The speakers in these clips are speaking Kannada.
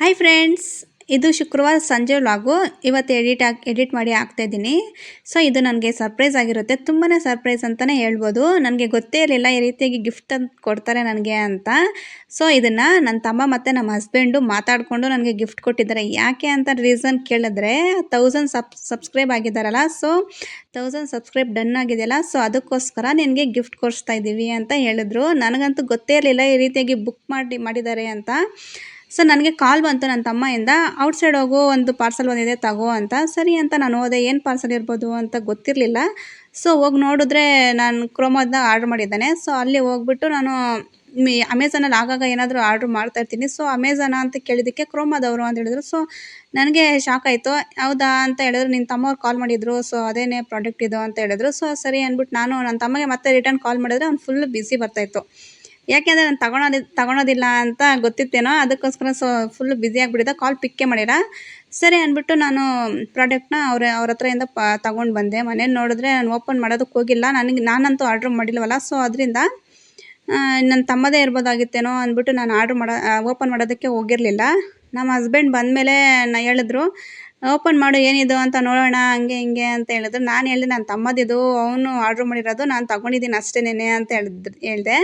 ಹಾಯ್ ಫ್ರೆಂಡ್ಸ್ ಇದು ಶುಕ್ರವಾರ ಸಂಜೆ ವ್ಲಾಗು ಇವತ್ತು ಎಡಿಟ್ ಆಗಿ ಎಡಿಟ್ ಮಾಡಿ ಹಾಕ್ತಾಯಿದ್ದೀನಿ ಸೊ ಇದು ನನಗೆ ಸರ್ಪ್ರೈಸ್ ಆಗಿರುತ್ತೆ. ತುಂಬಾ ಸರ್ಪ್ರೈಸ್ ಅಂತಲೇ ಹೇಳ್ಬೋದು. ನನಗೆ ಗೊತ್ತೇ ಇರಲಿಲ್ಲ ಈ ರೀತಿಯಾಗಿ ಗಿಫ್ಟ್ ಅಂತ ಕೊಡ್ತಾರೆ ನನಗೆ ಅಂತ. ಸೊ ಇದನ್ನು ನನ್ನ ತಮ್ಮ ಮತ್ತು ನಮ್ಮ ಹಸ್ಬೆಂಡು ಮಾತಾಡಿಕೊಂಡು ನನಗೆ ಗಿಫ್ಟ್ ಕೊಟ್ಟಿದ್ದಾರೆ. ಯಾಕೆ ಅಂತ ರೀಸನ್ ಕೇಳಿದ್ರೆ ತೌಸಂಡ್ ಸಬ್ ಸಬ್ಸ್ಕ್ರೈಬ್ ಆಗಿದ್ದಾರಲ್ಲ ಸೊ ತೌಸಂಡ್ ಸಬ್ಸ್ಕ್ರೈಬ್ ಡನ್ ಆಗಿದೆಯಲ್ಲ ಸೊ ಅದಕ್ಕೋಸ್ಕರ ನಿನಗೆ ಗಿಫ್ಟ್ ಕೊಡಿಸ್ತಾ ಇದ್ದೀವಿ ಅಂತ ಹೇಳಿದ್ರು. ನನಗಂತೂ ಗೊತ್ತೇ ಇರಲಿಲ್ಲ ಈ ರೀತಿಯಾಗಿ ಬುಕ್ ಮಾಡಿ ಮಾಡಿದ್ದಾರೆ ಅಂತ. ಸೊ ನನಗೆ ಕಾಲ್ ಬಂತು ನನ್ನ ತಮ್ಮೆಯಿಂದ. ಔಟ್ಸೈಡ್ ಹೋಗೋ ಒಂದು ಪಾರ್ಸಲ್ ಬಂದಿದೆ, ತಗೋ ಅಂತ. ಸರಿ ಅಂತ ನಾನು ಹೋದೆ. ಏನು ಪಾರ್ಸಲ್ ಇರ್ಬೋದು ಅಂತ ಗೊತ್ತಿರಲಿಲ್ಲ. ಸೊ, ಹೋಗಿ ನೋಡಿದ್ರೆ ನಾನು ಕ್ರೋಮೋದ ಆರ್ಡ್ರ್ ಮಾಡಿದ್ದಾನೆ. ಸೊ, ಅಲ್ಲಿ ಹೋಗ್ಬಿಟ್ಟು ನಾನು ಮಿ ಅಮೆಝಾನಲ್ಲಿ ಆಗಾಗ ಏನಾದರೂ ಆರ್ಡ್ರ್ ಮಾಡ್ತಾ ಇರ್ತೀನಿ. ಸೊ ಅಮೆಝಾನ ಅಂತ ಕೇಳಿದ್ದಕ್ಕೆ ಕ್ರೋಮದವರು ಅಂತ ಹೇಳಿದ್ರು. ಸೊ, ನನಗೆ ಶಾಕ್ ಆಯಿತು. ಹೌದಾ ಅಂತ ಹೇಳಿದ್ರು. ನಿನ್ನ ತಮ್ಮವ್ರು ಕಾಲ್ ಮಾಡಿದ್ರು. ಸೊ, ಅದೇನೇ ಪ್ರಾಡಕ್ಟ್ ಇದು ಅಂತ ಹೇಳಿದ್ರು. ಸೊ, ಸರಿ ಅಂದ್ಬಿಟ್ಟು ನಾನು ನನ್ನ ತಮ್ಮಗೆ ಮತ್ತೆ ರಿಟರ್ನ್ ಕಾಲ್ ಮಾಡಿದ್ರೆ ಅವ್ನು ಫುಲ್ ಬ್ಯುಸಿ ಬರ್ತಾಯಿತ್ತು ಯಾಕೆಂದರೆ ನಾನು ತಗೊಳೋದಿ, ತಗೊಳೋದಿಲ್ಲ ಅಂತ ಗೊತ್ತಿತ್ತೇನೋ, ಅದಕ್ಕೋಸ್ಕರ ಸೊ ಫುಲ್ ಬ್ಯುಸಿ ಆಗಿಬಿಟ್ಟಿದ್ದೆ ಕಾಲ್ ಪಿಕ್ಕೇ ಮಾಡಿರ? ಸರಿ ಅಂದ್ಬಿಟ್ಟು ನಾನು ಪ್ರಾಡಕ್ಟ್ನ ಅವ್ರ ಅವ್ರ ಹತ್ರದಿಂದ ಪ, ತಗೊಂಡು ಬಂದೆ. ಮನೇಲಿ ನೋಡಿದ್ರೆ ನಾನು ಓಪನ್ ಮಾಡೋದಕ್ಕೆ ಹೋಗಿಲ್ಲ. ನನಗೆ, ನಾನಂತೂ ಆರ್ಡ್ರ್ ಮಾಡಿಲ್ವಲ್ಲ ಸೊ ಅದರಿಂದ ನನ್ನ ತಮ್ಮದೇ ಇರ್ಬೋದಾಗಿತ್ತೇನೋ ಅಂದ್ಬಿಟ್ಟು ನಾನು ಆರ್ಡ್ರ್ ಮಾಡೋ ಓಪನ್ ಮಾಡೋದಕ್ಕೆ ಹೋಗಿರಲಿಲ್ಲ. ನಮ್ಮ ಹಸ್ಬೆಂಡ್ ಬಂದಮೇಲೆ ನಾ ಹೇಳಿದ್ರು ಓಪನ್ ಮಾಡು, ಏನಿದು ಅಂತ ನೋಡೋಣ, ಹಂಗೆ, ಹಿಂಗೆ ಅಂತ ಹೇಳಿದ್ರು. ನಾನು ಹೇಳಿದೆ ನನ್ನ ತಮ್ಮದಿದು, ಅವನು ಆರ್ಡ್ರ್ ಮಾಡಿರೋದು, ನಾನು ತಗೊಂಡಿದ್ದೀನಿ ಅಷ್ಟೇನೇ ಅಂತ ಹೇಳಿದ್ರು ಹೇಳಿದೆ.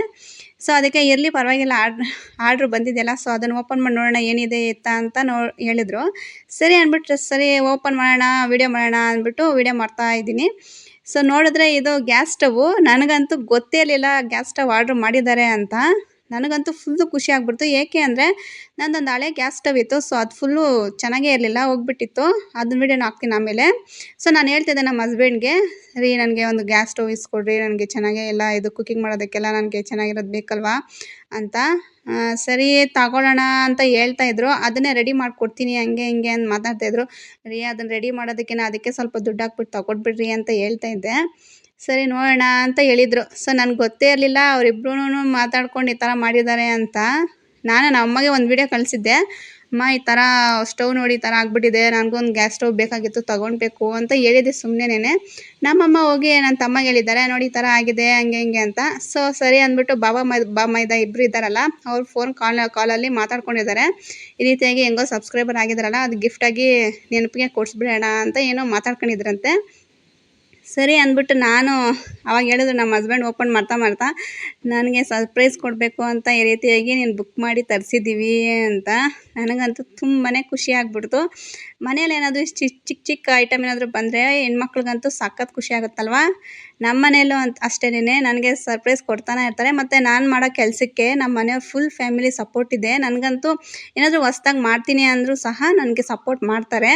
ಸೊ ಅದಕ್ಕೆ ಇರಲಿ, ಪರವಾಗಿಲ್ಲ ಆರ್ಡ್ರ್ ಆರ್ಡ್ರ್ ಬಂದಿದೆಯಲ್ಲ ಸೊ ಅದನ್ನು ಓಪನ್ ಮಾಡಿ ನೋಡೋಣ ಏನಿದೆ ಎತ್ತ ಅಂತ ನೋ ಹೇಳಿದ್ರು. ಸರಿ ಅಂದ್ಬಿಟ್ಟು ಸರಿ ಓಪನ್ ಮಾಡೋಣ, ವೀಡಿಯೋ ಮಾಡೋಣ ಅಂದ್ಬಿಟ್ಟು ವೀಡಿಯೋ ಮಾಡ್ತಾ ಇದ್ದೀನಿ. ಸೊ ನೋಡಿದ್ರೆ ಇದು ಗ್ಯಾಸ್ ಸ್ಟವ್, ನನಗಂತೂ ಗೊತ್ತೇ ಇರಲಿಲ್ಲ ಗ್ಯಾಸ್ ಸ್ಟವ್ ಆರ್ಡ್ರ್ ಮಾಡಿದ್ದಾರೆ ಅಂತ. ನನಗಂತೂ ಫುಲ್ಲು ಖುಷಿ ಆಗ್ಬಿಡ್ತು. ಏಕೆ ಅಂದರೆ ನಂದೊಂದು ಹಳೆ ಗ್ಯಾಸ್ ಸ್ಟವ್ ಇತ್ತು ಸೊ ಅದು ಫುಲ್ಲು ಚೆನ್ನಾಗೇ ಇರಲಿಲ್ಲ, ಹೋಗ್ಬಿಟ್ಟಿತ್ತು. ಅದನ್ನ ವೀಡಿಯೋನ ಹಾಕ್ತೀನಿ ಆಮೇಲೆ. ಸೊ ನಾನು ಹೇಳ್ತಿದ್ದೆ ನಮ್ಮ ಹಸ್ಬೆಂಡ್ಗೆ ರೀ, ನನಗೆ ಒಂದು ಗ್ಯಾಸ್ ಸ್ಟವ್ ಇಸ್ಕೊಡ್ರಿ, ನನಗೆ ಚೆನ್ನಾಗೇ ಎಲ್ಲ ಇದು ಕುಕ್ಕಿಂಗ್ ಮಾಡೋದಕ್ಕೆಲ್ಲ ನನಗೆ ಚೆನ್ನಾಗಿರೋದು ಬೇಕಲ್ವಾ? ಅಂತ ಸರಿ, ತಗೊಳ್ಳೋಣ ಅಂತ ಹೇಳ್ತಾ ಇದ್ರು. ಅದನ್ನೇ ರೆಡಿ ಮಾಡಿಕೊಡ್ತೀನಿ, ಹಂಗೆ, ಹಿಂಗೆ ಅಂತ ಮಾತಾಡ್ತಾಯಿದ್ರು ರೀ, ಅದನ್ನು ರೆಡಿ ಮಾಡೋದಕ್ಕೆ ಅದಕ್ಕೆ ಸ್ವಲ್ಪ ದುಡ್ಡು ಹಾಕ್ಬಿಟ್ಟು ತಗೊಟ್ಬಿಡ್ರಿ ಅಂತ ಹೇಳ್ತಾ ಇದ್ದೆ. ಸರಿ ನೋಡೋಣ ಅಂತ ಹೇಳಿದರು. ಸೊ, ನನಗೆ ಗೊತ್ತೇ ಇರಲಿಲ್ಲ ಅವರಿಬ್ರೂ ಮಾತಾಡ್ಕೊಂಡು ಈ ಥರ ಮಾಡಿದ್ದಾರೆ ಅಂತ. ನಾನು ನಮ್ಮ ಅಮ್ಮಗೆ ಒಂದು ವೀಡಿಯೋ ಕಳಿಸಿದ್ದೆ. ಅಮ್ಮ, ಈ ಥರ ಸ್ಟವ್ ನೋಡಿ, ಈ ಥರ ಆಗಿಬಿಟ್ಟಿದೆ. ನನಗೊಂದು ಗ್ಯಾಸ್ ಸ್ಟವ್ ಬೇಕಾಗಿತ್ತು ತೊಗೊಳ್ಬೇಕು ಅಂತ ಹೇಳಿದೆ ಸುಮ್ಮನೆನೇ ನಮ್ಮಮ್ಮ ಹೋಗಿ ನನ್ನ ತಮ್ಮಗೆ ಹೇಳಿದ್ದಾರೆ, ನೋಡಿ, ಈ ಥರ ಆಗಿದೆ, ಹಂಗೆ, ಹಿಂಗೆ ಅಂತ. ಸೊ, ಸರಿ ಅಂದ್ಬಿಟ್ಟು ಬಾಬಾ ಮೈ, ಬಾ, ಮೈದಾ ಇಬ್ಬರು ಇದ್ದಾರಲ್ಲ, ಅವ್ರು ಫೋನ್ ಕಾಲ್, ಕಾಲಲ್ಲಿ ಮಾತಾಡ್ಕೊಂಡಿದ್ದಾರೆ. ಈ ರೀತಿಯಾಗಿ ಹೆಂಗೋ ಸಬ್ಸ್ಕ್ರೈಬರ್ ಆಗಿದ್ದಾರಲ್ಲ, ಅದು ಗಿಫ್ಟಾಗಿ ನೆನಪಿಗೆ ಕೊಡಿಸ್ಬಿಡೋಣ ಅಂತ ಏನೋ ಮಾತಾಡ್ಕೊಂಡಿದ್ರಂತೆ. ಸರಿ ಅಂದ್ಬಿಟ್ಟು ನಾನು ಅವಾಗ ಹೇಳಿದ್ರು ನಮ್ಮ ಹಸ್ಬೆಂಡ್ ಓಪನ್ ಮಾಡ್ತಾ ಮಾಡ್ತಾ, ನನಗೆ ಸರ್ಪ್ರೈಸ್ ಕೊಡಬೇಕು ಅಂತ ಈ ರೀತಿಯಾಗಿ ನೀನು ಬುಕ್ ಮಾಡಿ ತರಿಸಿದ್ದೀವಿ ಅಂತ. ನನಗಂತೂ ತುಂಬಾ ಖುಷಿ ಆಗ್ಬಿಡ್ತು. ಮನೇಲಿ ಏನಾದರೂ ಚಿಕ್ಕ ಚಿಕ್ಕ ಚಿಕ್ಕ ಐಟಮ್ ಏನಾದರೂ ಬಂದರೆ ಹೆಣ್ಮಕ್ಳಿಗಂತೂ ಸಖತ್ ಖುಷಿ ಆಗುತ್ತಲ್ವ? ನಮ್ಮ ಮನೆಯಲ್ಲೂ ಅಂತ ಅಷ್ಟೇನೆ ನನಗೆ ಸರ್ಪ್ರೈಸ್ ಕೊಡ್ತಾನೆ ಇರ್ತಾರೆ. ಮತ್ತು ನಾನು ಮಾಡೋ ಕೆಲಸಕ್ಕೆ ನಮ್ಮ ಮನೆಯವ್ರು ಫುಲ್ ಫ್ಯಾಮಿಲಿ ಸಪೋರ್ಟ್ ಇದೆ. ನನಗಂತೂ ಏನಾದರೂ ಹೊಸ್ದಾಗಿ ಮಾಡ್ತೀನಿ ಅಂದರೂ ಸಹ ನನಗೆ ಸಪೋರ್ಟ್ ಮಾಡ್ತಾರೆ.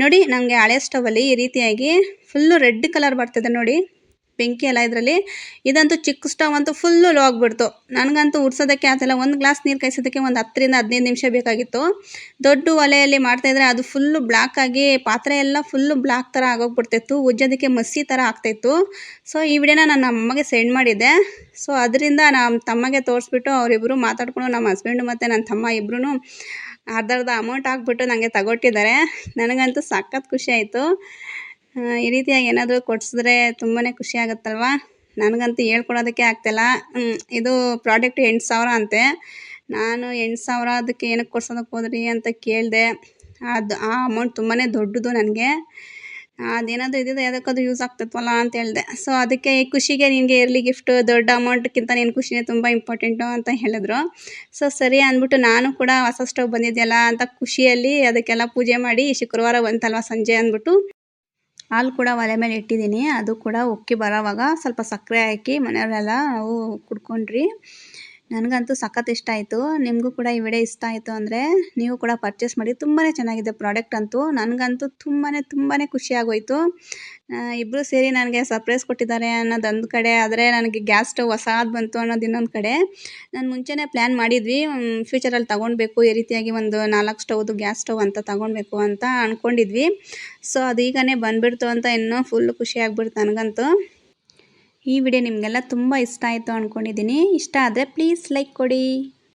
ನೋಡಿ, ನಮಗೆ ಹಳೆ ಸ್ಟವಲ್ಲಿ ಈ ರೀತಿಯಾಗಿ ಫುಲ್ಲು ರೆಡ್ ಕಲರ್ ಬರ್ತಿದೆ ನೋಡಿ. ಬೆಂಕಿ ಎಲ್ಲ ಇದರಲ್ಲಿ. ಇದಂತೂ ಚಿಕ್ಕ ಸ್ಟವ್ ಅಂತೂ ಫುಲ್ಲು ಲೋ ಆಗಿಬಿಡ್ತು. ನನಗಂತೂ ಉರ್ಸೋದಕ್ಕೆ ಆತಲ್ಲ, ಒಂದು ಗ್ಲಾಸ್ ನೀರು ಕಾಯಿಸೋದಕ್ಕೆ ಒಂದು ಹತ್ತರಿಂದ ಹದಿನೈದು ನಿಮಿಷ ಬೇಕಾಗಿತ್ತು. ದೊಡ್ಡ ಒಲೆಯಲ್ಲಿ ಮಾಡ್ತಾಯಿದ್ರೆ ಅದು ಫುಲ್ಲು ಬ್ಲ್ಯಾಕ್ ಆಗಿ ಪಾತ್ರೆ ಎಲ್ಲ ಫುಲ್ಲು ಬ್ಲ್ಯಾಕ್ ಥರ ಆಗೋಗ್ಬಿಡ್ತಿತ್ತು. ಉಜ್ಜೋದಕ್ಕೆ ಮಸಿ ಥರ ಆಗ್ತಾಯಿತ್ತು ಸೊ ಈ ವಿಡಿಯೋನ ನಾನು ಅಮ್ಮಗೆ ಸೆಂಡ್ ಮಾಡಿದ್ದೆ. ಸೊ ಅದರಿಂದ ನಮ್ಮ ತಮ್ಮಗೆ ತೋರಿಸ್ಬಿಟ್ಟು ಅವರಿಬ್ಬರು ಮಾತಾಡ್ಕೊಂಡು ನಮ್ಮ ಹಸ್ಬೆಂಡು ಮತ್ತು ನನ್ನ ತಮ್ಮ ಇಬ್ಬರೂ ಅರ್ಧ ಅರ್ಧ ಅಮೌಂಟ್ ಹಾಕ್ಬಿಟ್ಟು ನನಗೆ ತಗೊಟ್ಟಿದ್ದಾರೆ. ನನಗಂತೂ ಸಖತ್ ಖುಷಿ ಆಯಿತು. ಈ ರೀತಿಯಾಗಿ ಏನಾದರೂ ಕೊಡಿಸಿದ್ರೆ ತುಂಬಾ ಖುಷಿ ಆಗುತ್ತಲ್ವ? ನನಗಂತೂ ಹೇಳ್ಕೊಡೋದಕ್ಕೆ ಆಗ್ತಿಲ್ಲ. ಇದು ಪ್ರಾಡಕ್ಟ್ ಎಂಟು ಸಾವಿರ ಅಂತೆ. ನಾನು ಎಂಟು ಸಾವಿರ ಅದಕ್ಕೆ ಏನಕ್ಕೆ ಕೊಡ್ಸೋದಕ್ಕೆ ಹೋದ್ರಿ ಅಂತ ಕೇಳಿದೆ. ಅದು, ಆ ಅಮೌಂಟ್ ತುಂಬಾ ದೊಡ್ಡದು ನನಗೆ. ಅದೇನಾದರೂ ಇದ್ದಿದ್ದು ಅದು ಯೂಸ್ ಆಗ್ತಿತ್ವಲ್ಲ ಅಂತ ಹೇಳಿದೆ. ಸೊ ಅದಕ್ಕೆ ಖುಷಿಗೆ ನಿನಗೆ ಇರಲಿ ಗಿಫ್ಟ್ ದೊಡ್ಡ ಅಮೌಂಟ್ಗಿಂತ ನಿನ್ನ ಖುಷಿನೇ ತುಂಬ ಇಂಪಾರ್ಟೆಂಟು ಅಂತ ಹೇಳಿದ್ರು. ಸೊ ಸರಿ ಅಂದ್ಬಿಟ್ಟು ನಾನು ಕೂಡ ಹೊಸ ಸ್ಟವ್ ಬಂದಿದೆಯಲ್ಲ ಅಂತ ಖುಷಿಯಲ್ಲಿ ಅದಕ್ಕೆಲ್ಲ ಪೂಜೆ ಮಾಡಿ ಶುಕ್ರವಾರ ಬಂತಲ್ವ ಸಂಜೆ ಅಂದ್ಬಿಟ್ಟು. ಹಾಲು ಕೂಡ ಒಲೆ ಮೇಲೆ ಇಟ್ಟಿದ್ದೀನಿ. ಅದು ಕೂಡ ಉಕ್ಕಿ ಬರೋವಾಗ ಸ್ವಲ್ಪ ಸಕ್ಕರೆ ಹಾಕಿ ಮನೆಯವರೆಲ್ಲ ನಾವು ಕುಡ್ಕೊಂಡ್ರಿ. ನನಗಂತೂ ಸಖತ್ ಇಷ್ಟ ಆಯಿತು. ನಿಮಗೂ ಕೂಡ ಈ ವಿಡಿಯೋ ಇಷ್ಟ ಆಯಿತು ಅಂದರೆ ನೀವು ಕೂಡ ಪರ್ಚೇಸ್ ಮಾಡಿ ತುಂಬಾ ಚೆನ್ನಾಗಿದೆ ಪ್ರಾಡಕ್ಟ್ ಅಂತೂ. ನನಗಂತೂ ತುಂಬಾ ತುಂಬಾ ಖುಷಿಯಾಗೋಯಿತು ಇಬ್ಬರು ಸೇರಿ ನನಗೆ ಸರ್ಪ್ರೈಸ್ ಕೊಟ್ಟಿದ್ದಾರೆ ಅನ್ನೋದೊಂದು ಕಡೆ, ಆದರೆ ನನಗೆ ಗ್ಯಾಸ್ ಸ್ಟವ್ ಹೊಸಾದು ಬಂತು ಅನ್ನೋದು ಇನ್ನೊಂದು ಕಡೆ. ನಾನು ಮುಂಚೆನೇ ಪ್ಲ್ಯಾನ್ ಮಾಡಿದ್ವಿ. ಫ್ಯೂಚರಲ್ಲಿ ತೊಗೊಳ್ಬೇಕು ಈ ರೀತಿಯಾಗಿ ಒಂದು ನಾಲ್ಕು ಸ್ಟವ್ದು ಗ್ಯಾಸ್ ಸ್ಟವ್ ಅಂತ ತೊಗೊಳ್ಬೇಕು ಅಂತ ಅಂದ್ಕೊಂಡಿದ್ವಿ ಸೊ ಅದು ಈಗನೇ ಬಂದುಬಿಡ್ತು ಅಂತ ಇನ್ನೂ ಫುಲ್ ಖುಷಿಯಾಗ್ಬಿಡ್ತು ನನಗಂತೂ. ಈ ವಿಡಿಯೋ ನಿಮಗೆಲ್ಲ ತುಂಬ ಇಷ್ಟ ಆಯಿತು ಅಂದ್ಕೊಂಡಿದ್ದೀನಿ. ಇಷ್ಟ ಆದರೆ ಪ್ಲೀಸ್ ಲೈಕ್ ಕೊಡಿ.